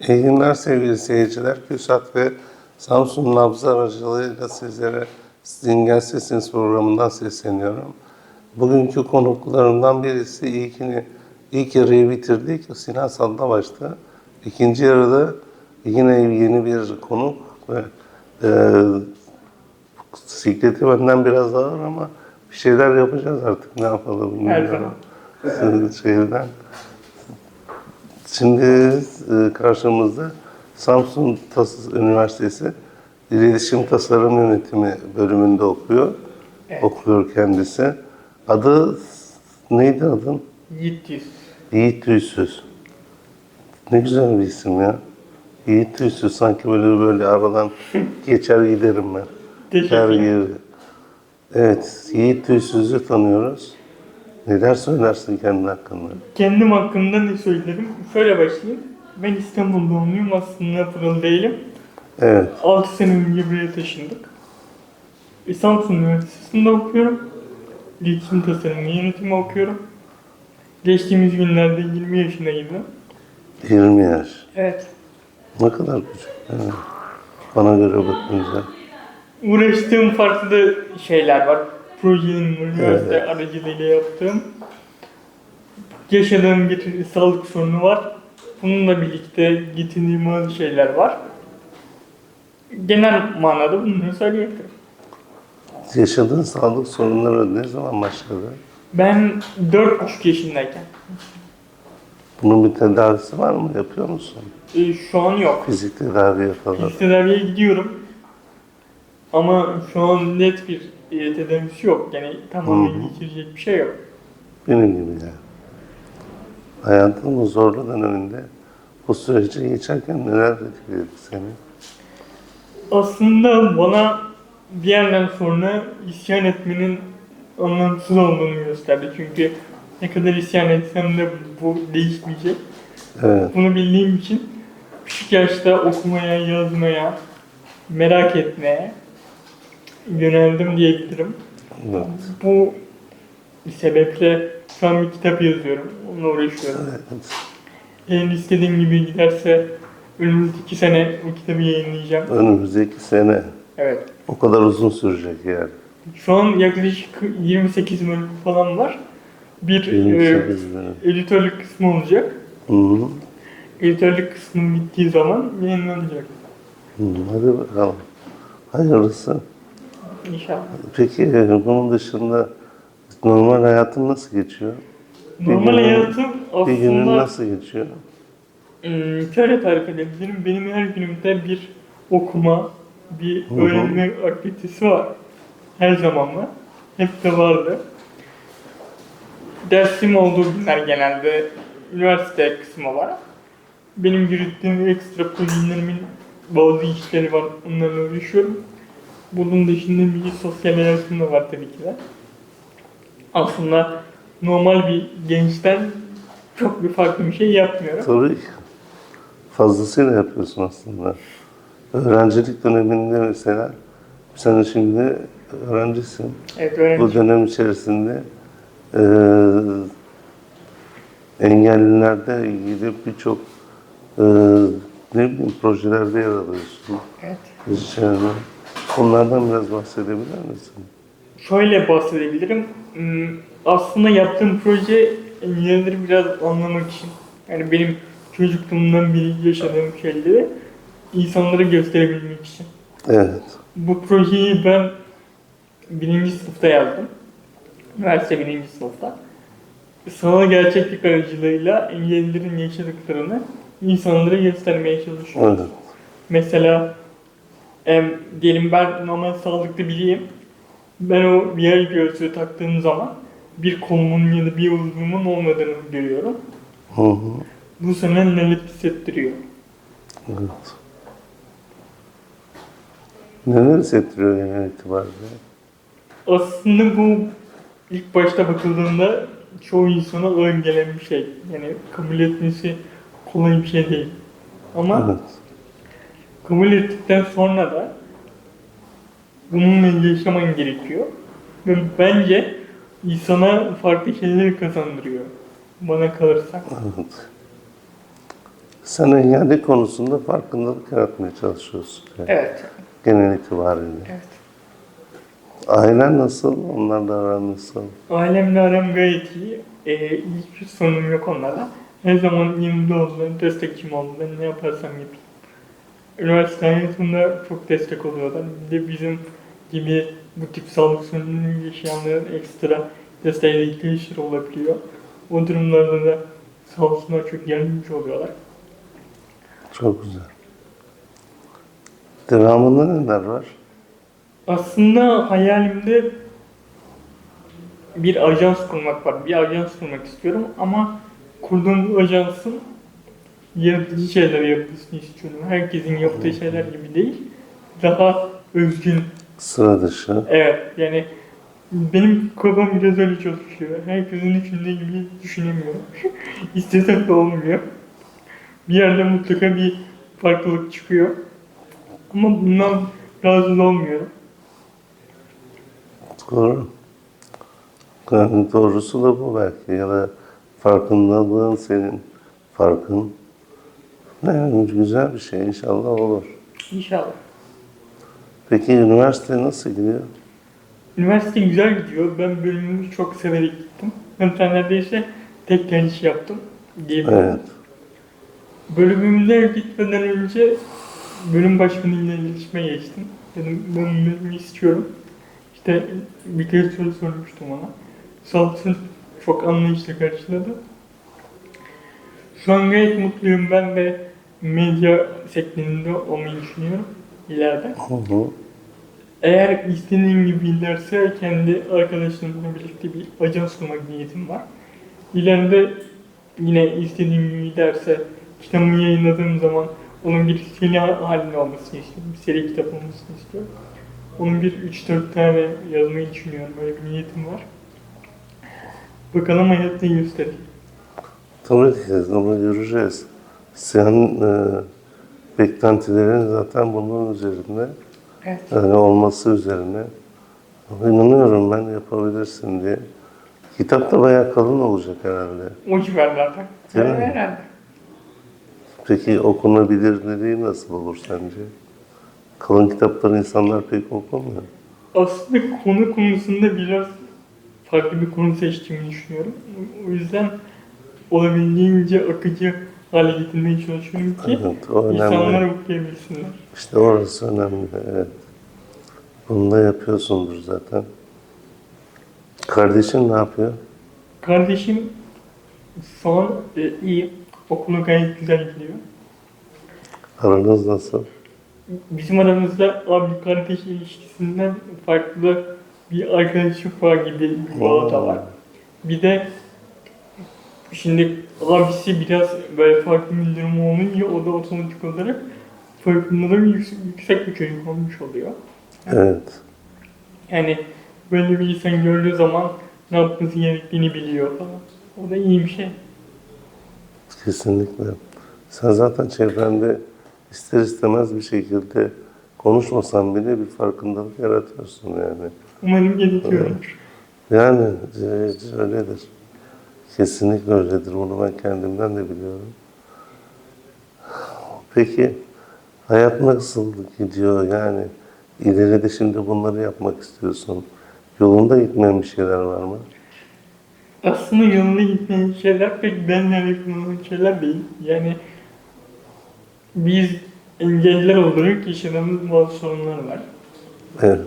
İyi günler sevgili seyirciler. Küsat ve Samsun Nabzı aracılığıyla sizlere Zingen Sesiniz programından sesleniyorum. Bugünkü konuklarımdan birisi ilkini, ilk yarıyı bitirdik. Sinan Sallabaş'ta. İkinci yarıda yine yeni bir konuk ve e, sikleti benden biraz ağır ama bir şeyler yapacağız artık ne yapalım bilmiyorum. Şeyden. Şimdi e, karşımızda Samsun Tas Üniversitesi İletişim Tasarım Yönetimi bölümünde okuyor. Evet. Okuyor kendisi. Adı neydi adın? Yiğit Yüz. Yiğit Tüysüz. Ne güzel bir isim ya. Yiğit Tüysüz sanki böyle böyle aradan geçer giderim ben. Teşekkür Der ederim. Evet, Yiğit Tüysüz'ü tanıyoruz. Neler söylersin kendi hakkında? Kendim hakkında ne söylerim? Şöyle başlayayım. Ben İstanbul doğumluyum aslında Pırıl değilim. Evet, 6 sene önce buraya taşındık. E, Samsun Üniversitesi'nde okuyorum. İletişim tasarımı yönetimi okuyorum. Geçtiğimiz günlerde 20 yaşındaydım. 20 yaş. Evet. Ne kadar küçük. Yani bana göre bakınca. Uğraştığım farklı şeyler var. Projenin üniversite aracılığıyla yaptığım. Yaşadığım bir sağlık sorunu var. Bununla birlikte getirdiğim bazı şeyler var. Genel manada bunları söyleyebilirim. Yaşadığın sağlık sorunları ne zaman başladı? Ben 4,5 yaşındayken, Bunun bir tedavisi var mı? Yapıyor musun? e, şu an yok. Fizik tedavi falan. Fizik tedaviye gidiyorum. Ama şu an net bir e, tedavisi yok. Yani tamamen geçirecek bir şey yok. Benim gibi yani. Hayatının zorlu döneminde bu süreci geçerken neler etkiledi seni? Aslında bana bir yerden sonra isyan etmenin anlamsız olduğunu gösterdi. Çünkü ne kadar isyan etsem de bu değişmeyecek. Evet, Bunu bildiğim için küçük yaşta okumaya, yazmaya, merak etmeye yöneldim diyebilirim. evet. Bu sebeple şu an bir kitap yazıyorum. Onunla uğraşıyorum. evet. Eğer istediğim gibi giderse önümüzdeki sene o kitabı yayınlayacağım. Önümüzdeki sene Evet. o kadar uzun sürecek yani. Şu an yaklaşık 28 bölüm falan var. Bir e, 28 bölüm. editörlük kısmı olacak. Hı hı. Editörlük kısmı bittiği zaman yayınlanacak. Hı, Hadi bakalım. Hayırlısı. İnşallah. Peki e, bunun dışında normal hayatın nasıl geçiyor? Normal günün- hayatım Bir günün aslında nasıl geçiyor? ım, şöyle tarif edebilirim. Benim her günümde bir okuma, bir Hı hı. öğrenme aktivitesi var. Her zaman var. Hep de vardı. Dersim olduğu günler genelde üniversite kısmı var. Benim yürüttüğüm ekstra projelerimin bazı işleri var. Onlarla uğraşıyorum. Bunun dışında bir sosyal hayatım da var tabii ki de. Aslında normal bir gençten çok bir farklı bir şey yapmıyorum. Tabii fazlasıyla yapıyorsun aslında. Öğrencilik döneminde mesela sen şimdi öğrencisin. Evet Bu öğrenci. dönem içerisinde eee engellilerle ilgili birçok eee ne bileyim projelerde yer alıyorsun. Evet. Yani onlardan biraz bahsedebilir misin? Şöyle bahsedebilirim. Hmm, Aslında yaptığım proje engellileri biraz anlamak için. Yani benim çocukluğumdan beri yaşadığım şeyleri insanlara gösterebilmek için. Evet. Bu projeyi ben birinci sınıfta yazdım. Üniversite birinci sınıfta. Sanal gerçeklik aracılığıyla engellilerin yaşadıklarını insanlara göstermeye çalışıyorum. Evet. Mesela em, diyelim ben normal sağlıklı biriyim. Ben o VR gözlüğü taktığım zaman bir kolumun ya da bir uzvumun olmadığını görüyorum. Hı hı. Bu sana neler hissettiriyor. Evet. Neler hissettiriyor genel itibariyle? Aslında bu ilk başta bakıldığında çoğu insana ağır gelen bir şey. Yani kabul etmesi kolay bir şey değil. Ama Evet. Kabul ettikten sonra da bununla yaşaman gerekiyor. Ve bence insana farklı şeyleri kazandırıyor. Bana kalırsa. Evet. Sen engelli konusunda farkındalık yaratmaya çalışıyorsun. Yani Evet. Genel itibariyle. Evet. Ailen nasıl? Onlarla aran nasıl? Ailemle aram gayet iyi. Ee, hiçbir sorunum yok onlarla. Her zaman yanımda oldular, destekçim oldular. Ne yaparsam yapayım. Üniversite hayatımda çok destek oluyorlar. Bir de bizim gibi bu tip sağlık sorunları yaşayanların ekstra desteğe ihtiyaçları olabiliyor. O durumlarda da sağ olsunlar çok yardımcı oluyorlar. Çok güzel. Devamında neler var? Aslında hayalimde bir ajans kurmak var. Bir ajans kurmak istiyorum ama kurduğum bu ajansın yaratıcı şeyler yapmasını istiyorum. Herkesin yaptığı şeyler gibi değil. Daha özgün. Sıra dışı. Evet yani benim kafam biraz öyle çalışıyor. Herkesin içinde gibi düşünemiyorum. İstesem de olmuyor. Bir yerde mutlaka bir farklılık çıkıyor. Ama bundan da olmuyorum. Doğru. Yani doğrusu da bu belki ya da farkındalığın senin farkın. Ne güzel bir şey inşallah olur. İnşallah. Peki üniversite nasıl gidiyor? Üniversite güzel gidiyor. Ben bölümümü çok severek gittim. Hatta neredeyse tek tercih yaptım diyebilirim. Evet. Bölümümde gitmeden önce bölüm başkanıyla iletişime geçtim. Dedim ben bölümü istiyorum. İşte birkaç soru sormuştum ona. Sağ olsun çok anlayışla karşıladı. Şu an gayet mutluyum ben ve medya sektöründe olmayı düşünüyorum ileride. Hı hı. Eğer istediğim gibi giderse kendi arkadaşlarımla birlikte bir ajans kurmak niyetim var. İleride yine istediğim gibi giderse kitabımı yayınladığım zaman onun bir seri halinde olmasını istiyorum. Bir seri kitap olmasını istiyorum. Onun bir 3-4 tane yazmayı düşünüyorum. Böyle bir niyetim var. Bakalım hayat ne gösterir. Tabii ki onu göreceğiz. Senin e, beklentilerin zaten bunun üzerinde. Evet. Yani olması üzerine. İnanıyorum ben yapabilirsin diye. Kitap da bayağı kalın olacak herhalde. O civarlarda. Değil mi? Herhalde. Peki okunabilirliği nasıl olur sence? Kalın kitapları insanlar pek okumuyor. Aslında konu konusunda biraz farklı bir konu seçtiğimi düşünüyorum. O yüzden olabildiğince akıcı hale getirmeye çalışıyorum ki Evet, o önemli. insanlar okuyabilsinler. İşte orası önemli. Evet. Bunu da yapıyorsundur zaten. Kardeşin ne yapıyor? Kardeşim an e, iyi. Okulu gayet güzel gidiyor. Aranız nasıl? Bizim aramızda abi kardeş ilişkisinden farklı bir arkadaşlık var gibi bir bağ da var. Bir de şimdi abisi biraz böyle farklı bir durum olunca o da otomatik olarak farkındalığı yüksek, yüksek bir çocuk olmuş oluyor. Evet. Yani böyle bir insan gördüğü zaman ne yapması gerektiğini biliyor falan. O da iyi bir şey. Kesinlikle. Sen zaten çevrende ister istemez bir şekilde konuşmasan bile bir farkındalık yaratıyorsun yani. Umarım gerekiyordur. Yani e, öyledir. Kesinlikle öyledir. Bunu ben kendimden de biliyorum. Peki hayat nasıl gidiyor? Yani ileride şimdi bunları yapmak istiyorsun. Yolunda gitmeyen bir şeyler var mı? Aslında yolunda gitmeyen şeyler pek benimle alakalı şeyler değil. Yani biz engeller olarak yaşadığımız bazı sorunlar var. Evet.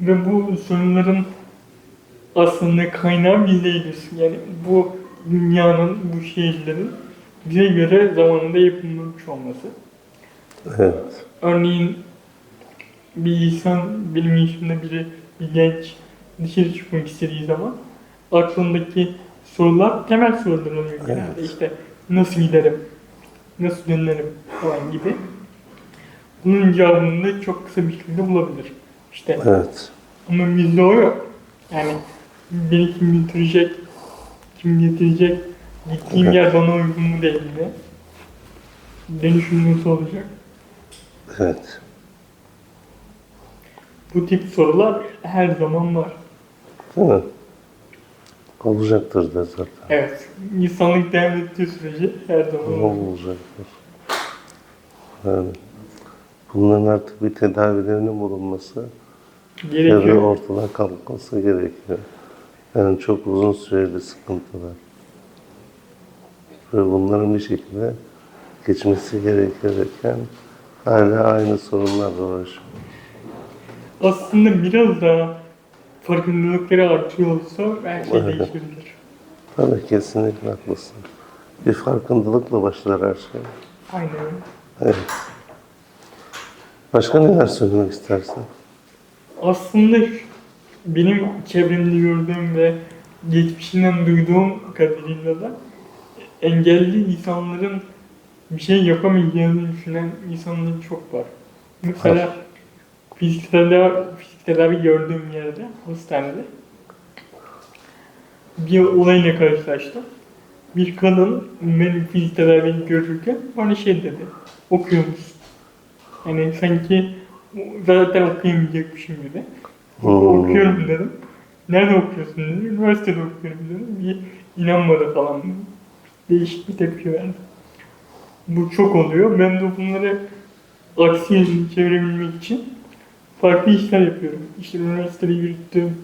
Ve bu sorunların aslında kaynağı biz değiliz. Yani bu dünyanın, bu şehirlerin bize göre zamanında yapılmış olması. Evet. Örneğin bir insan, benim yaşımda biri, bir genç dışarı çıkmak istediği zaman aklındaki sorular temel sorular oluyor genelde. Evet. İşte nasıl giderim, nasıl dönerim falan gibi. Bunun cevabını da çok kısa bir şekilde bulabilir. İşte Evet. ama bizde o yok. Yani beni kim götürecek, kim getirecek, gittiğim Evet. yer bana uygun mu değil mi? Dönüşüm nasıl olacak? Evet. Bu tip sorular her zaman var. Mi? Olacaktır da zaten. Evet, insanlık devam ettiği sürece her zaman var. Olacaktır. Yani bunların artık bir tedavilerinin bulunması Gerekiyor. ortadan kalkması gerekiyor. Yani çok uzun süreli sıkıntılar. Ve bunların bir şekilde geçmesi gerekirken hala aynı sorunlarla uğraşıyor. Aslında biraz daha farkındalıkları artıyor olsa her şey Evet. değişebilir. Tabii kesinlikle haklısın. Bir farkındalıkla başlar her şey. Aynen. Evet. Başka neler söylemek istersin? Aslında benim çevremde gördüğüm ve geçmişinden duyduğum kadarıyla da engelli insanların bir şey yapamayacağını düşünen insanlar çok var. Mesela fizik tedavi, fizik tedavi gördüğüm yerde, hastanede bir olayla karşılaştım. Bir kadın benim fizik tedavi görürken bana şey dedi, okuyor musun? Yani sanki zaten okuyamayacakmışım gibi. Hmm. Okuyorum dedim. Nerede okuyorsun dedi. Üniversitede okuyorum dedim. İnanmadı falan. Değişik bir tepki verdi. Bu çok oluyor. Ben de bunları aksi çevirebilmek için farklı işler yapıyorum. İşte üniversitede yürüttüğüm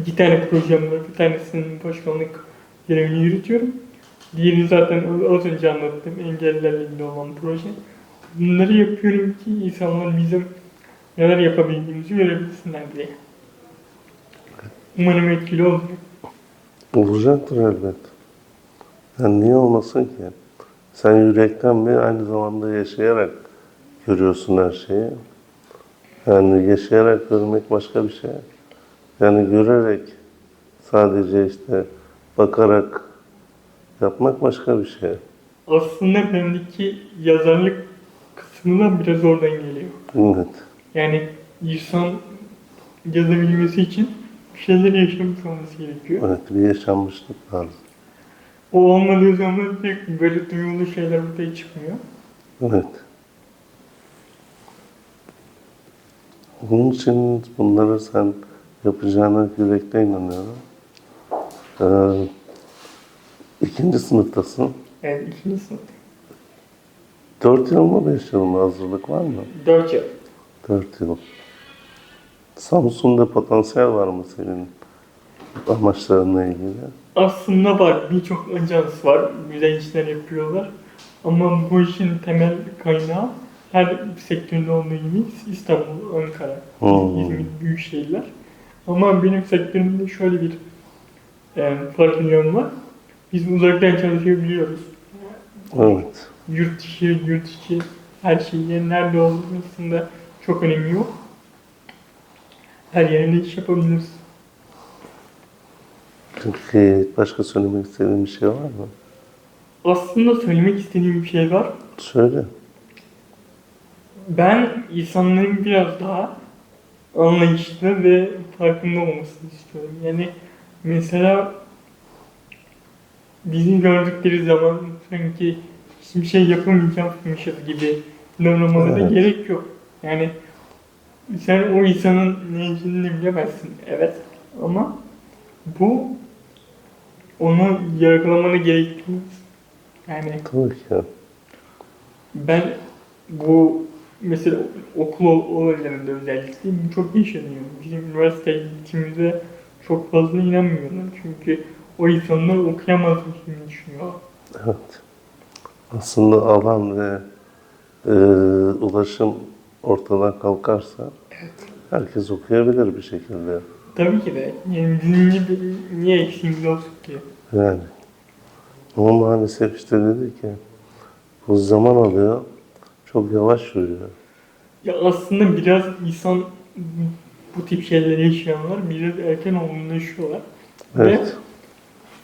iki tane projem var. Bir tanesinin başkanlık görevini yürütüyorum. Diğerini zaten az önce anlattım. Engellilerle ilgili olan proje. Bunları yapıyorum ki insanlar bizim neler yapabildiğimizi görebilsinler diye. Umarım etkili olacak. Olacaktır elbet. Yani niye olmasın ki? Sen yürekten bir aynı zamanda yaşayarak görüyorsun her şeyi. Yani yaşayarak görmek başka bir şey. Yani görerek sadece işte bakarak yapmak başka bir şey. Aslında bendeki yazarlık kısmı da biraz oradan geliyor. Evet. Yani insan yazabilmesi için bir şeyler yaşamış olması gerekiyor. Evet bir yaşanmışlık lazım. O olmadığı zaman pek böyle duyulu şeyler ortaya çıkmıyor. Evet. Bunun için bunları sen yapacağına yürekten inanıyorum. Ee, ikinci sınıftasın. Yani ikinci sınıf. Dört yıl mı beş yıl mı hazırlık var mı? Dört yıl. Dört yıl. Samsun'da potansiyel var mı senin amaçlarınla ilgili? Aslında var. Birçok ajans var. Güzel işler yapıyorlar. Ama bu işin temel kaynağı her sektörde olduğu gibi İstanbul, Ankara, Hmm. İzmir büyük şehirler. Ama benim sektörümde şöyle bir e, farklı yön var. Biz uzaktan çalışabiliyoruz. Evet. Yurt dışı, yurt içi her şeyin nerede olduğunda çok önemi yok. Her yerde iş yapabiliriz. Peki başka söylemek istediğin bir şey var mı? Aslında söylemek istediğim bir şey var. Söyle. Ben insanların biraz daha anlayışlı ve farkında olmasını istiyorum. Yani mesela bizi gördükleri zaman sanki hiçbir şey yapamayacakmışız gibi davranmalarına Evet. gerek yok. Yani sen o insanın ne bilemezsin. Evet. Ama bu onu yargılamanı gerektirmez. Yani ki. ben bu mesela okul olaylarında özellikle çok yaşanıyor. Bizim üniversiteye gittiğimizde çok fazla inanmıyorlar. Çünkü o insanlar okuyamaz gibi düşünüyor. Evet. Aslında alan ve e, ulaşım ortadan kalkarsa herkes okuyabilir bir şekilde. Tabii ki de. Yani gibi niye eksiğimiz olsun ki? Yani. Ama maalesef işte dedi ki bu zaman alıyor, çok yavaş yürüyor. Ya aslında biraz insan bu tip şeyleri yaşayanlar biraz erken olgunlaşıyorlar. Ve Evet.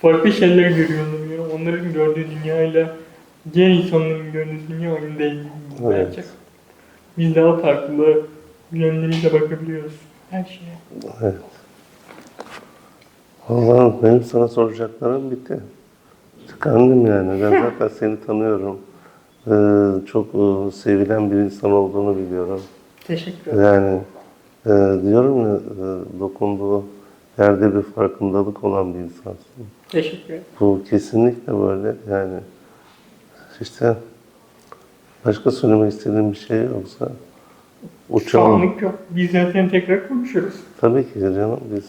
farklı şeyler görüyorlar. Yani onların gördüğü dünyayla diğer insanların gördüğü dünya aynı değil. Evet. Biz daha farklı yönleriyle bakabiliyoruz her şeye. Evet. Vallahi benim sana soracaklarım bitti. Tıkandım yani. Ben zaten seni tanıyorum. Ee, çok e, sevilen bir insan olduğunu biliyorum. Teşekkür ederim. Yani e, diyorum ya e, dokunduğu yerde bir farkındalık olan bir insansın. Teşekkür ederim. Bu kesinlikle böyle yani işte Başka söylemek istediğin bir şey yoksa Şu uçalım. anlık yok. Biz zaten tekrar konuşuruz. Tabii ki canım biz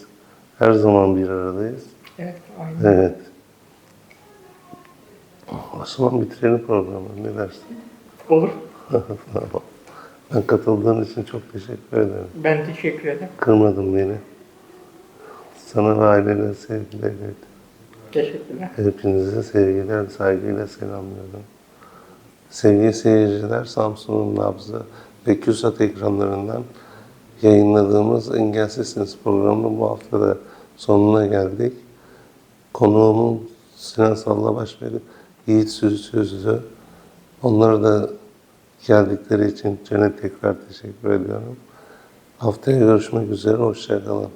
her zaman bir aradayız. Evet, aynen. Evet. O zaman bitirelim programı. Ne dersin? Olur. Tamam. Ben katıldığın için çok teşekkür ederim. Ben teşekkür ederim. Kırmadın beni. Sana ve ailene sevgiler. Teşekkürler. Hepinize sevgiler, saygıyla selamlıyorum. Sevgili seyirciler, Samsun'un nabzı ve KÜSAT ekranlarından yayınladığımız Engelsizsiniz programının bu hafta da sonuna geldik. Konuğumum Sinan Sallabaş ve Yiğit Sözü Sözlü. Onlara da geldikleri için Cennet tekrar teşekkür ediyorum. Haftaya görüşmek üzere, hoşçakalın.